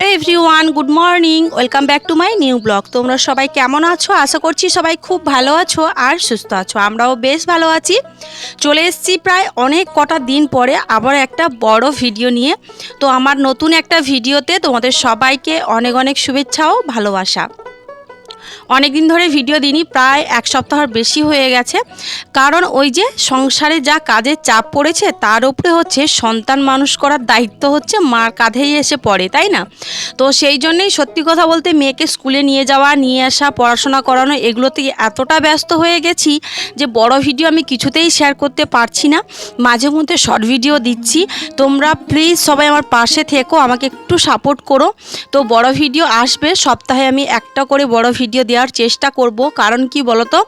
Everyone good morning welcome back to my new blog তোমরা সবাই কেমন আছো? আশা করছি সবাই খুব ভালো আছো আর সুস্থ আছো। আমরাও বেশ ভালো আছি। চলে এসেছি প্রায় অনেক কটা দিন পরে আবার একটা বড় ভিডিও নিয়ে। তো আমার নতুন একটা ভিডিওতে তোমাদের সবাইকে অনেক অনেক শুভেচ্ছা ও ভালোবাসা। অনেক দিন ধরে ভিডিও দিনই প্রায় এক সপ্তাহর বেশি হয়ে গেছে। কারণ ওই যে সংসারে যা কাজের চাপ পড়েছে, তার উপরে হচ্ছে সন্তান মানুষ করার দায়িত্ব হচ্ছে, মার কাঁধেই এসে পড়ে, তাই না? তো সেই জন্যেই সত্যি কথা বলতে মেয়েকে স্কুলে নিয়ে যাওয়া, নিয়ে আসা, পড়াশোনা করানো এগুলোতে এতটা ব্যস্ত হয়ে গেছি যে বড় ভিডিও আমি কিছুতেই শেয়ার করতে পারছি না। মাঝে মধ্যে শর্ট ভিডিও দিচ্ছি। তোমরা প্লিজ সবাই আমার পাশে থেকো, আমাকে একটু সাপোর্ট করো। তো বড় ভিডিও আসবে, সপ্তাহে আমি একটা করে বড় ভিডিও দেওয়ার চেষ্টা করব। কারণ কি বলতো?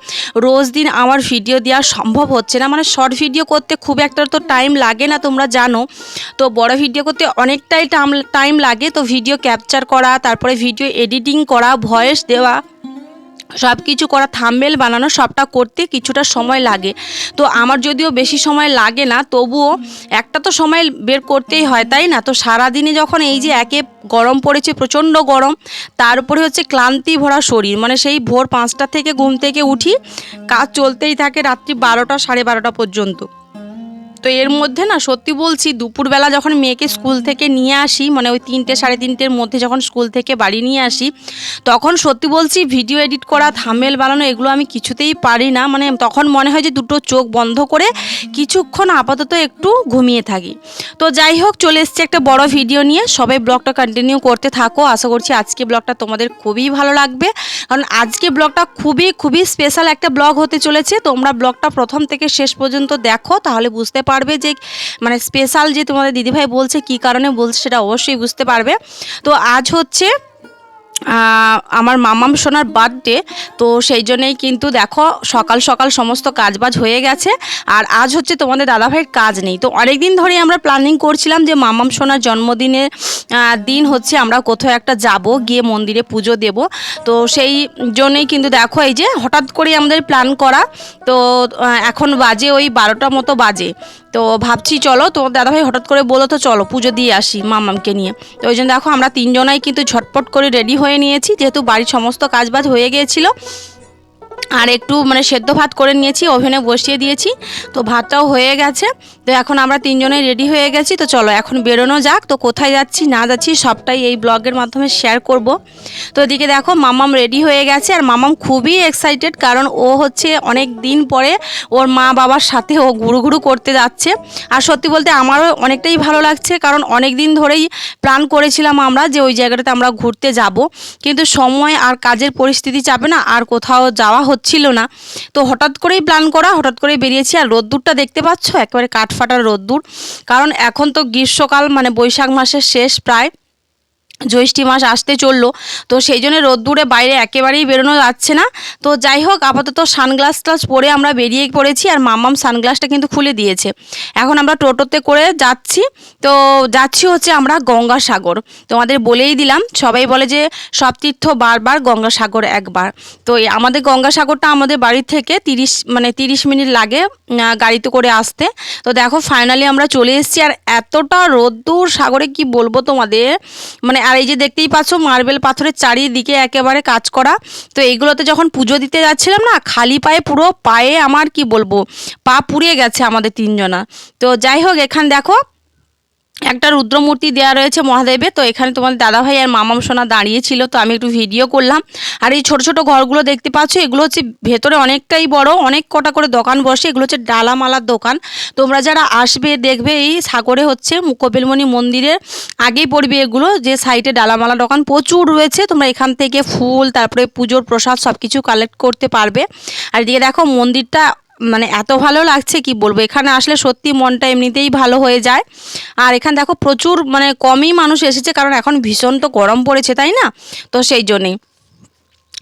রোজ দিন আমার ভিডিও দেওয়া সম্ভব হচ্ছে না। মানে শর্ট ভিডিও করতে খুব একটা তো টাইম লাগে না, তোমরা জানো। তো বড় ভিডিও করতে অনেকটাই টাইম লাগে। তো ভিডিও ক্যাপচার করা, তারপরে ভিডিও এডিটিং করা ভয়েস দেওয়া সব কিছু করা থাম্বেল বানানো, সবটা করতে কিছুটা সময় লাগে। তো আমার যদিও বেশি সময় লাগে না, তবুও একটা তো সময় বের করতেই হয়, তাই না? তো সারাদিনে যখন এই যে একে গরম পড়েছে, প্রচণ্ড গরম, তার উপরে হচ্ছে ক্লান্তি ভরা শরীর। মানে সেই ভোর পাঁচটা থেকে ঘুম থেকে উঠি, কাজ চলতেই থাকে রাত্রি বারোটা সাড়ে বারোটা পর্যন্ত। তো এর মধ্যে না সত্যি বলছি, দুপুরবেলা যখন মেয়েকে স্কুল থেকে নিয়ে আসি মানে ওই তিনটে সাড়ে তিনটের মধ্যে যখন স্কুল থেকে বাড়ি নিয়ে আসি, তখন সত্যি বলছি ভিডিও এডিট করা, থামেল বানানো এগুলো আমি কিছুতেই পারি না। মানে তখন মনে হয় যে দুটো চোখ বন্ধ করে কিছুক্ষণ আপাতত একটু ঘুমিয়ে থাকি। তো যাই হোক, চলে এসছে একটা বড় ভিডিও নিয়ে। সবাই ব্লগটা কন্টিনিউ করতে থাকো। আশা করছি আজকে ব্লগটা তোমাদের খুবই ভালো লাগবে। কারণ আজকে ব্লগটা খুবই খুবই স্পেশাল একটা ব্লগ হতে চলেছে। তোমরা ব্লগটা প্রথম থেকে শেষ পর্যন্ত দেখো, তাহলে বুঝতে পারবে যে মানে স্পেশাল যে তোমাদের দিদিভাই বলছে, কি কারণে বলছে সেটা অবশ্যই বুঝতে পারবে। তো আজ হচ্ছে আমার মামাম সোনার বার্থডে তো সেই জন্যেই কিন্তু দেখো, সকাল সকাল সমস্ত কাজবাজ হয়ে গেছে। আর আজ হচ্ছে তোমাদের দাদাভাইয়ের কাজ নেই। তো অনেক দিন ধরেই আমরা প্ল্যানিং করছিলাম যে মামাম সোনার জন্মদিনের দিন হচ্ছে আমরা কোথাও একটা যাব, গিয়ে মন্দিরে পুজো দেব। তো সেই জন্যই কিন্তু দেখো, এই যে হঠাৎ করেই আমাদের প্ল্যান করা। তো এখন বাজে ওই বারোটা মতো বাজে। তো ভাবছি চলো তো দাদাভাই হঠাৎ করে বলো তো চলো, পুজো দিয়ে আসি মামামকে নিয়ে। তো ওই জন্য দেখো আমরা তিনজনাই কিন্তু ঝটপট করে রেডি হয়ে নিয়েছি, যেহেতু বাড়ির সমস্ত কাজবাজ হয়ে গিয়েছিল। আর একটু মানে সেদ্ধ ভাত করে নিয়েছি, ওভেনে বসিয়ে দিয়েছি। তো ভাতটাও হয়ে গেছে। তো এখন আমরা তিনজনে রেডি হয়ে গেছি। তো চলো, এখন বেরোনো যাক। তো কোথায় যাচ্ছি, না যাচ্ছি, সবটাই এই ব্লগের মাধ্যমে শেয়ার করব। তো এদিকে দেখো, মামাম রেডি হয়ে গেছে। আর মামাম খুবই এক্সাইটেড কারণ ও হচ্ছে অনেক দিন পরে ওর মা বাবার সাথে ও ঘুরু ঘুরু করতে যাচ্ছে। আর সত্যি বলতে আমারও অনেকটাই ভালো লাগছে, কারণ অনেক দিন ধরেই প্ল্যান করেছিলাম আমরা যে ওই জায়গাটাতে আমরা ঘুরতে যাব। কিন্তু সময় আর কাজের পরিস্থিতি চাপে না, আর কোথাও যাওয়া হচ্ছিল না। তো হঠাৎ করেই প্ল্যান করা, হঠাৎ করেই বেরিয়েছি। আর রোদ্দুরটা দেখতে পাচ্ছ? একেবারে কাঠফাটার রোদ্দুর। কারণ এখন তো গ্রীষ্মকাল মানে বৈশাখ মাসের শেষ প্রায়। জ্যৈষ্ঠী মাস আসতে চলল। তো সেই জন্য রোদ্দুরে বাইরে একেবারেই বেরোনো যাচ্ছে না। তো যাই হোক, আপাতত সানগ্লাস টাস পরে আমরা বেরিয়ে পড়েছি আর মাম্মাম সানগ্লাসটা কিন্তু খুলে দিয়েছে। এখন আমরা টোটোতে করে যাচ্ছি। তো যাচ্ছি হচ্ছে আমরা গঙ্গাসাগর। তোমাদের বলেই দিলাম, সবাই বলে যে সব তীর্থ বারবার গঙ্গাসাগর একবার। তো আমাদের গঙ্গাসাগরটা আমাদের বাড়ি থেকে তিরিশ মানে তিরিশ মিনিট লাগে গাড়িতে করে আসতে। তো দেখো ফাইনালি আমরা চলে এসেছি। আর এতটা রোদ্দুর সাগরে কি বলব তোমাদের? মানে আর এই যে দেখতেই পাচ্ছ, মার্বেল পাথরের চারিদিকে একেবারে কাজ করা। তো এইগুলোতে যখন পুজো দিতে যাচ্ছিলাম না, খালি পায়ে, পুরো পায়ে আমার কি বলব, পা পুড়িয়ে গেছে আমাদের তিনজনা। তো যাই হোক, এখান দেখো একটা রুদ্রমূর্তি দেওয়া রয়েছে মহাদেবে তো এখানে তোমাদের দাদাভাই আর মামাম সোনা দাঁড়িয়েছিল তো আমি একটু ভিডিও করলাম। আর এই ছোট ছোট ঘরগুলো দেখতে পাচ্ছ, এগুলো হচ্ছে ভেতরে অনেকটাই বড়, অনেক কটা করে দোকান বসে। এগুলো হচ্ছে ডালামালার দোকান। তোমরা যারা আসবে, দেখবে এই সাগরে হচ্ছে কপিলমণি মন্দিরের আগেই পড়বে এগুলো, যে সাইডে ডালামালা দোকান। প্রচুর রয়েছে, তোমরা এখান থেকে ফুল, তারপরে পুজোর প্রসাদ সব কিছু কালেক্ট করতে পারবে। আর এদিকে দেখো মন্দিরটা মানে এত ভালো লাগছে কি বলব? এখানে আসলে সত্যি মনটা এমনিতেই ভালো হয়ে যায়। আর এখানে দেখো প্রচুর মানে কমই মানুষ এসেছে, কারণ এখন ভীষণ তো গরম পড়েছে, তাই না? তো সেই জন্যেই।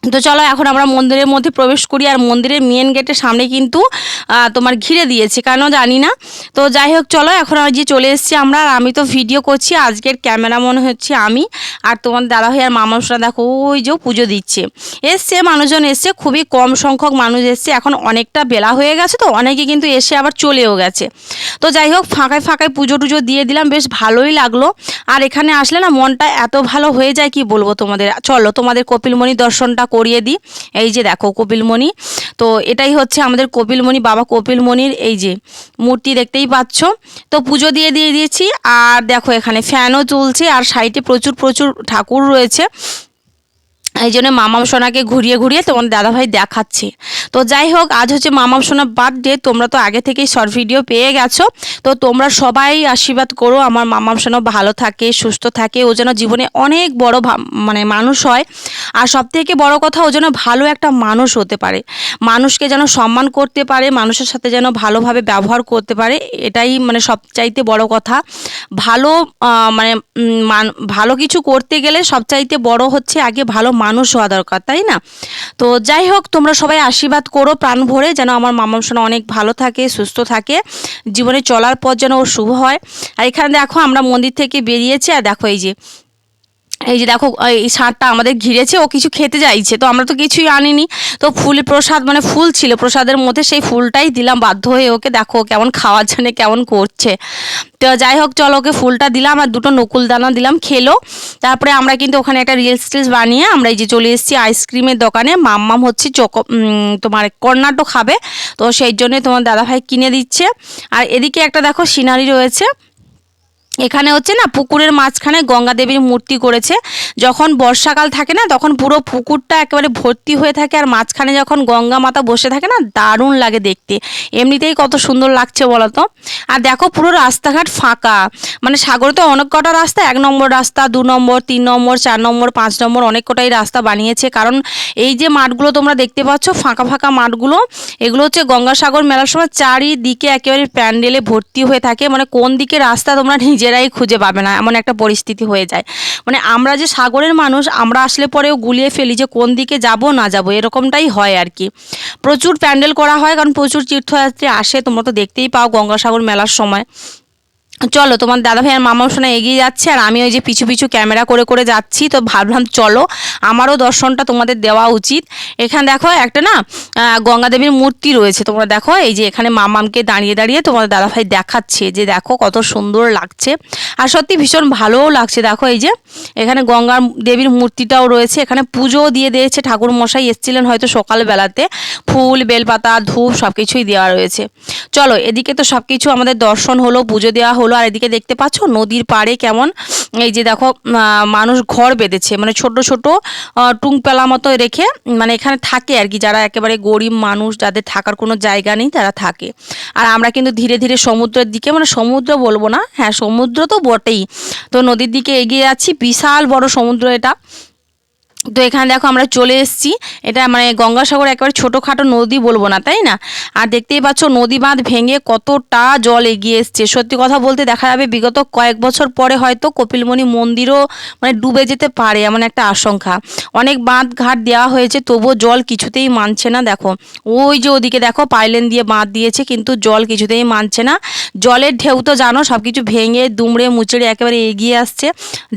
তো চলো এখন আমরা মন্দিরের মধ্যে প্রবেশ করি আর মন্দিরের মেন গেটের সামনে কিন্তু তোমার ঘিরে দিয়েছে কেন জানি না। তো যাই হোক, চলো এখন যে চলে এসেছি আমরা আর আমি তো ভিডিও করছি, আজকের ক্যামেরা মনে হচ্ছে আমি আর তোমার দাদা ভাই আর মামাসরা দেখো, ওই যে পুজো দিচ্ছে। এসছে, মানুষজন এসছে, খুবই কম সংখ্যক মানুষ এসছে, এখন অনেকটা বেলা হয়ে গেছে তো, অনেকে কিন্তু এসে আবার চলেও গেছে। তো যাই হোক, ফাঁকায় ফাঁকায় পুজো টুজো দিয়ে দিলাম, বেশ ভালোই লাগল। আর এখানে আসলে না মনটা এত ভালো হয়ে যায়, কি বলব তোমাদের? চলো তোমাদের কপিলমণি দর্শনটা করিয়ে দিই। এই যে দেখো কপিলমণি। তো এটাই হচ্ছে আমাদের কপিলমণি, বাবা কপিলমণির এই যে মূর্তি দেখতেই পাচ্ছ। তো পুজো দিয়ে দিয়ে দিয়েছি। আর দেখো এখানে ফ্যানও চলছে। আর সাইডে প্রচুর প্রচুর ঠাকুর রয়েছে। এই জন্য মামাম সোনাকে ঘুরিয়ে ঘুরিয়ে তোমার দাদাভাই দেখাচ্ছে। তো যাই হোক, আজ হচ্ছে মামাম সোনার বার্থডে তোমরা তো আগে থেকেই শর্ট ভিডিও পেয়ে গেছো। তো তোমরা সবাই আশীর্বাদ করো, আমার মামাম সোনা ভালো থাকে, সুস্থ থাকে, ও যেন জীবনে অনেক বড় মানে মানুষ হয়। আর সব থেকে বড় কথা, ও যেন ভালো একটা মানুষ হতে পারে। মানুষকে যেন সম্মান করতে পারে, মানুষের সাথে যেন ভালোভাবে ব্যবহার করতে পারে, এটাই মানে সবচাইতে বড় কথা। ভালো মান- ভালো কিছু করতে গেলে সবচাইতে বড় হচ্ছে আগে ভালো মানুষ হওয়া দরকার, তাই না? তো যাই হোক, তোমরা সবাই আশীর্বাদ করো প্রাণ ভরে, যেন আমার মামাম সোনা অনেক ভালো থাকে, সুস্থ থাকে। জীবনে চলার পর যেন ওর শুভ হয়। আর এখানে দেখো, আমরা মন্দির থেকে বেরিয়েছি, আর দেখো এই যে এই যে দেখো, এই ষাঁড়টা আমাদের ঘিরেছে, ও কিছু খেতে চাইছে তো আমরা তো কিছুই আনিনি। তো ফুল প্রসাদ মানে ফুল ছিল প্রসাদের মধ্যে, সেই ফুলটাই দিলাম, বাধ্য হয়ে ওকে দেখো কেমন খাওয়ার জন্য কেমন করছে। তো যাই হোক, চলো ওকে ফুলটা দিলাম, আর দুটো নকুল দানা দিলাম, খেলো। তারপরে আমরা কিন্তু ওখানে একটা রিলস টিলস বানিয়ে, আমরা এই যে চলে এসেছি আইসক্রিমের দোকানে। মাম্মাম হচ্ছে চকো তোমার কর্নাটো খাবে, তো সেই জন্যে তোমার দাদাভাই কিনে দিচ্ছে। আর এদিকে একটা দেখো, সিনারি রয়েছে। এখানে হচ্ছে না পুকুরের মাঝখানে গঙ্গা দেবীর মূর্তি করেছে। যখন বর্ষাকাল থাকে না, তখন পুরো পুকুরটা একেবারে ভর্তি হয়ে থাকে আর মাঝখানে যখন গঙ্গা মাতা বসে থাকে না, দারুণ লাগে দেখতে। এমনিতেই কত সুন্দর লাগছে বলো তো আর দেখো পুরো রাস্তাঘাট ফাঁকা। মানে সাগরে তো অনেক কটা রাস্তা, এক নম্বর রাস্তা, দু নম্বর, তিন নম্বর, চার নম্বর, পাঁচ নম্বর, অনেক কটাই রাস্তা বানিয়েছে। কারণ এই যে মাঠগুলো তোমরা দেখতে পাচ্ছ, ফাঁকা ফাঁকা মাঠগুলো, এগুলো হচ্ছে গঙ্গাসাগর মেলার সময় চারিদিকে একেবারে প্যান্ডেলে ভর্তি হয়ে থাকে। মানে কোন দিকে রাস্তা তোমরা নিজেরাই খুঁজে পাবে না, এমন একটা পরিস্থিতি হয়ে যায়। মানে আমরা যে সাগরের মানুষ, আমরা আসলে পরেও গুলিয়ে ফেলি যে কোন দিকে যাব, না যাব, এরকমটাই হয় আর কি। প্রচুর প্যান্ডেল করা হয়, কারণ প্রচুর তীর্থযাত্রী আসে, তোমরা তো দেখতেই পাও গঙ্গাসাগর মেলার সময়। চলো তোমার দাদা ভাই আর মামার শোনা এগিয়ে যাচ্ছে আর আমি ওই যে পিছু পিছু ক্যামেরা করে করে যাচ্ছি তো ভাবলাম চলো আমারও দর্শনটা তোমাদের দেওয়া উচিত। এখানে দেখো একটা না আহ, গঙ্গা দেবীর মূর্তি রয়েছে তোমরা দেখো এই যে এখানে মামামকে দাঁড়িয়ে দাঁড়িয়ে তোমার দাদা ভাই দেখাচ্ছে যে দেখো কত সুন্দর লাগছে। আর সত্যি ভীষণ ভালোও লাগছে দেখো এই যে এখানে গঙ্গার দেবীর মূর্তিটাও রয়েছে এখানে পুজোও দিয়ে দিয়েছে ঠাকুর মশাই এসেছিলেন হয়তো সকালবেলাতে ফুল বেলপাতা ধূপ সব কিছুই দেওয়া রয়েছে। চলো এদিকে তো সব কিছু আমাদের দর্শন হলো পুজো দেওয়া হলো আর এদিকে দেখতে পাচ্ছ নদীর পাড়ে কেমন, এই যে দেখো মানুষ ঘর বেঁধেছে মানে ছোট ছোট টুংপেলা মতো রেখে মানে এখানে থাকে আর কি, যারা একেবারে গরিব মানুষ, যাদের থাকার কোনো জায়গা নেই, তারা থাকে। আর আমরা কিন্তু ধীরে ধীরে সমুদ্রের দিকে মানে সমুদ্র বলব না হ্যাঁ সমুদ্র তো বটেই। তো নদীর দিকে এগিয়ে যাচ্ছি, বিশাল বড় সমুদ্র এটা। তো এখানে দেখো আমরা চলে এসেছি। এটা মানে গঙ্গাসাগর একেবারে ছোটোখাটো নদী বলব না, তাই না? আর দেখতেই পাচ্ছ নদী বাঁধ ভেঙে কতটা জল এগিয়ে এসছে। সত্যি কথা বলতে দেখা যাবে বিগত কয়েক বছর পরে হয়তো কপিলমণি মন্দিরও মানে ডুবে যেতে পারে এমন একটা আশঙ্কা। অনেক বাঁধ ঘাট দেওয়া হয়েছে, তবুও জল কিছুতেই মানছে না, দেখো। ওই যে ওদিকে দেখো, পাইলেন দিয়ে বাঁধ দিয়েছে, কিন্তু জল কিছুতেই মানছে না। জলের ঢেউ তো জানো সব কিছু ভেঙে, দুমড়ে, মুচড়ে একেবারে এগিয়ে আসছে।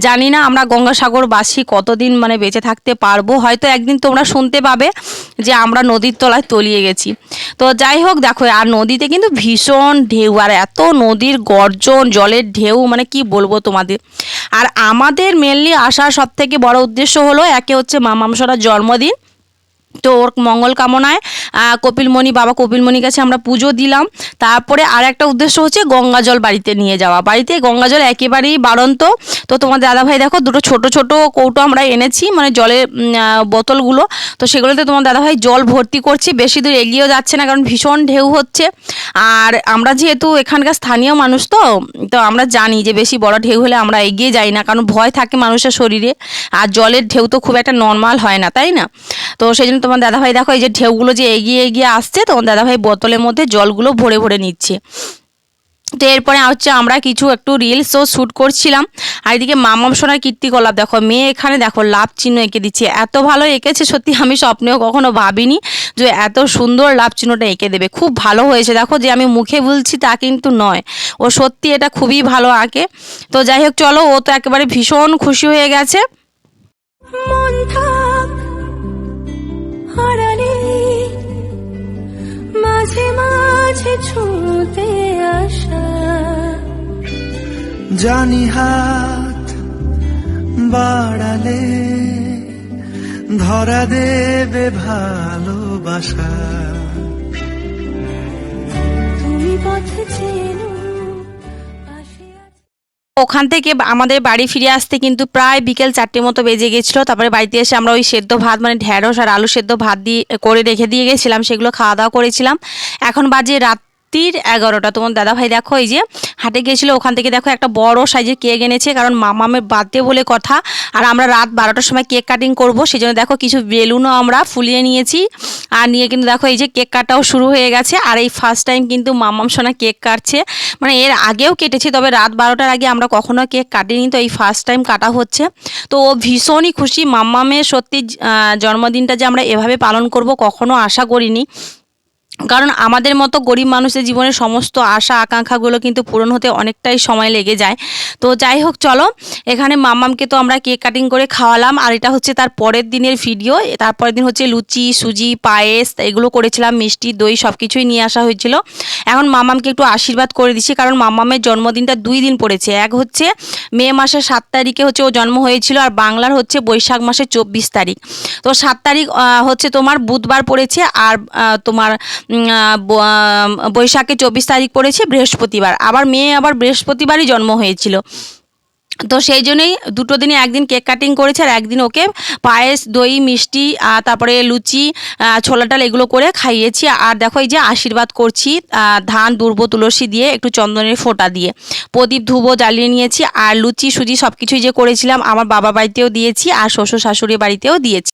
জানি না আমরা গঙ্গাসাগরবাসী কতদিন মানে বেঁচে থাকতে পারব। হয়তো একদিন তোমরা শুনতে পাবে যে আমরা নদীর তলায় তলিয়ে গেছি। তো যাই হোক, দেখো, আর নদীতে কিন্তু ভীষণ ঢেউ, আর এত নদীর গর্জন, জলের ঢেউ মানে কি বলব তোমাদের? আর আমাদের মেনলি আসার সব থেকে বড় উদ্দেশ্য হলো একে হচ্ছে মামামসরার জন্মদিন। তো ওর মঙ্গল কামনায় কপিলমণি, বাবা কপিলমণির কাছে আমরা পুজো দিলাম। তারপরে আর একটা উদ্দেশ্য হচ্ছে গঙ্গা জল বাড়িতে নিয়ে যাওয়া। বাড়িতে গঙ্গা জল একেবারেই বাড়ন্ত। তো তোমার দাদাভাই দেখো দুটো ছোট ছোট কৌটো আমরা এনেছি মানে জলের বোতলগুলো। তো সেগুলোতে তোমার দাদাভাই জল ভর্তি করছি। বেশি দূর এগিয়েও যাচ্ছে না, কারণ ভীষণ ঢেউ হচ্ছে। আর আমরা যেহেতু এখানকার স্থানীয় মানুষ তো তো আমরা জানি যে বেশি বড় ঢেউ হলে আমরা এগিয়ে যাই না, কারণ ভয় থাকে মানুষের শরীরে। আর জলের ঢেউ তো খুব একটা নর্মাল হয় না, তাই না? তো সেই জন্য তোমার দাদাভাই, দেখো এই যে ঢেউগুলো যে এগিয়ে এগিয়ে আসছে, তোমার দাদাভাই বোতলের মধ্যে জলগুলো ভরে ভরে নিচ্ছে। তো এরপরে হচ্ছে আমরা কিছু একটু রিলসও শ্যুট করছিলাম। আর এদিকে মামাম সোনার কীর্তিকলাপ, দেখো মেয়ে এখানে, দেখো লাভ চিহ্ন এঁকে দিচ্ছে। এত ভালো এঁকেছে, সত্যি আমি স্বপ্নেও কখনো ভাবিনি যে এত সুন্দর লাভ চিহ্নটা এঁকে দেবে। খুব ভালো হয়েছে, দেখো যে আমি মুখে বলছি তা কিন্তু নয়। ও সত্যি এটা খুবই ভালো আঁকে। তো যাই হোক, চলো, ও তো একেবারে ভীষণ খুশি হয়ে গেছে। মাঝে মাঝে ছুঁতে আসা। জানি হাত বাড়ালে ধরা দেবে ভালোবাসা। তুমি পথ চেনো ওখান থেকে আমাদের বাড়ি ফিরে আসতে কিন্তু প্রায় বিকেল চারটে মতো বেজে গেছিল। তারপরে বাড়িতে এসে আমরা ওই সেদ্ধ ভাত মানে ঢ্যাঁড়স আর আলু সেদ্ধ ভাত দিয়ে করে রেখে দিয়ে গেছিলাম, সেগুলো খাওয়া দাওয়া করেছিলাম। এখন বাজে রাত্রির এগারোটা। তোমার দাদা ভাই দেখো, এই যে হাটে গিয়েছিল, ওখান থেকে দেখো একটা বড় সাইজের কেক এনেছে, কারণ মামামের বার্থডে বলে কথা। আর আমরা রাত বারোটার সময় কেক কাটিং করব সেই জন্য দেখো কিছু বেলুনও আমরা ফুলিয়ে নিয়েছি। আর নিয়ে কিন্তু দেখো এই যে কেক কাটাও শুরু হয়ে গেছে, আর এই ফার্স্ট টাইম কিন্তু মামাম সোনা কেক কাটছে। মানে এর আগেও কেটেছি, তবে রাত বারোটার আগে আমরা কখনো কেক কাটিনি, তো এই ফার্স্ট টাইম কাটা হচ্ছে। তো ও ভীষণই খুশি মাম্মামের সত্যি জন্মদিনটা যে আমরা এভাবে পালন করব, কখনো আশা করিনি। কারণ আমাদের মতো গরিব মানুষের জীবনে সমস্ত আশা, আকাঙ্ক্ষাগুলো কিন্তু পূরণ হতে অনেকটাই সময় লেগে যায়। তো যাই হোক, চলো, এখানে মাম্মামকে তো আমরা কেক কাটিং করে খাওয়ালাম, আর এটা হচ্ছে তার পরের দিনের ভিডিও। তারপরের দিন হচ্ছে লুচি, সুজি, পায়েস, এগুলো করেছিলাম, মিষ্টি, দই সব কিছুই নিয়ে আসা হয়েছিল। এখন মামামকে একটু আশীর্বাদ করে দিচ্ছি, কারণ মামামের জন্মদিনটা দুই দিন পড়েছে। এক হচ্ছে মে মাসের সাত তারিখে হচ্ছে ও জন্ম হয়েছিল, আর বাংলার হচ্ছে বৈশাখ মাসের চব্বিশ তারিখ। তো সাত তারিখ হচ্ছে তোমার বুধবার পড়েছে, আর তোমার বৈশাখে চব্বিশ তারিখ পড়েছে, বৃহস্পতিবার। আবার মেয়ে আবার বৃহস্পতিবারই জন্ম হয়েছিল। তো সেই জন্যই দুটো দিনে একদিন কেক কাটিং করেছে আর একদিন ওকে পায়েস, দই, মিষ্টি তারপরে লুচি ছোলা ডাল এগুলো করে খাইয়েছি। আর দেখো এই যে আশীর্বাদ করছি ধান, দুর্ব, তুলসী দিয়ে একটু চন্দনের ফোঁটা দিয়ে। প্রদীপ, ধুবো জ্বালিয়ে নিয়েছি আর লুচি, সুজি সব কিছুই যে করেছিলাম, আমার বাবা বাড়িতেও দিয়েছি আর শ্বশুর শাশুড়ি বাড়িতেও দিয়েছি।